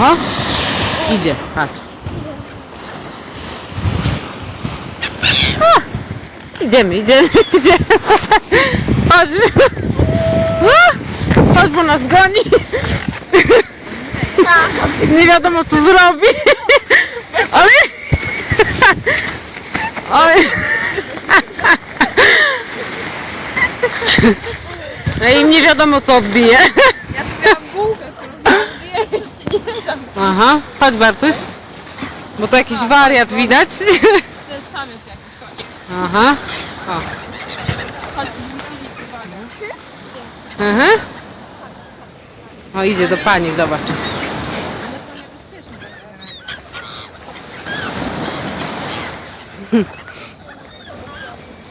Aha. Idzie, patrz. A, idziemy, idziemy, idziemy. Chodź. A, Chodź, bo nas goni. Nie wiadomo co zrobi. Ale... Ale... No i nie wiadomo co odbije. Ja tu miałam bułkę, którą nie zjeść. Nie dam. Aha, chodź Bartuś. Bo to jakiś wariat widać. To jest tam jest jakiś, chodź. Aha. O. Chodź. Aha. O, idzie do pani, zobacz. One są niebezpieczne.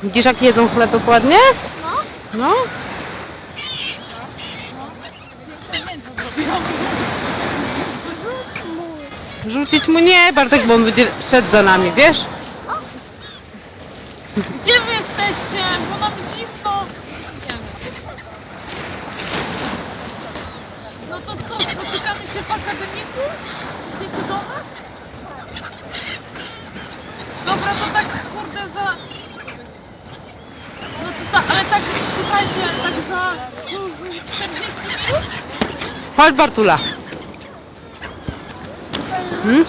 Widzisz jak jedzą chlebek ładnie? No. No. Rzucić mu nie, Bartek, bo on będzie szedł za nami, wiesz? Gdzie wy jesteście? Bo nam zimno. Idziemy. No to co, spotykamy się w akademiku? Idziecie do nas? Dobra, to tak kurde za... No to tak, ale tak, słuchajcie, tak za 40 minut? Chodź Bartula. Hmm?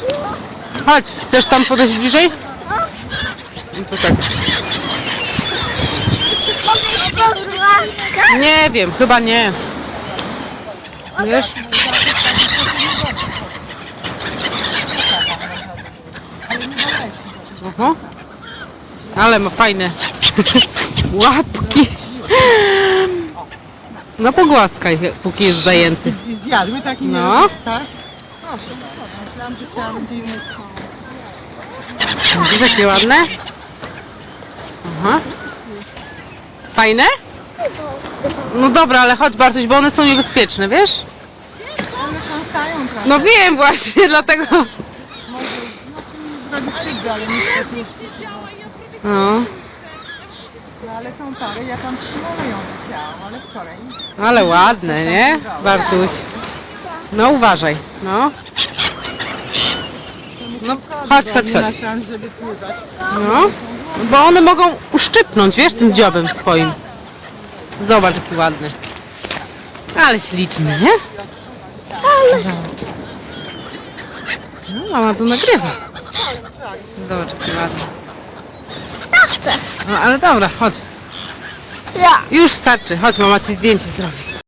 Chodź, chcesz tam podejść bliżej? No to tak. Nie wiem, chyba nie. Wiesz? Oho. Ale ma fajne łapki. No pogłaskaj, póki jest zajęty. Zjadły taki No. nie tak? Widzisz jakie ładne? Aha. Fajne? No dobra, ale chodź Bartuś, bo one są niebezpieczne, wiesz? One kąsają trochę. No wiem właśnie, dlatego... Może zrobić krzywdę, ale niestety nie No, No ale są pary, ja tam trzymałam ją chciałam, ale wczoraj. ale ładne, nie? Bartuś. No uważaj, no. No, chodź, chodź, chodź. No, bo one mogą uszczypnąć, wiesz, tym dziobem swoim. Zobacz, jaki ładny. Ale śliczny, nie? No, mama tu nagrywa. Zobacz, jaki ładny. Chcę. No, ale dobra, chodź. Ja. Już starczy. Chodź, mama ci zdjęcie zrobi.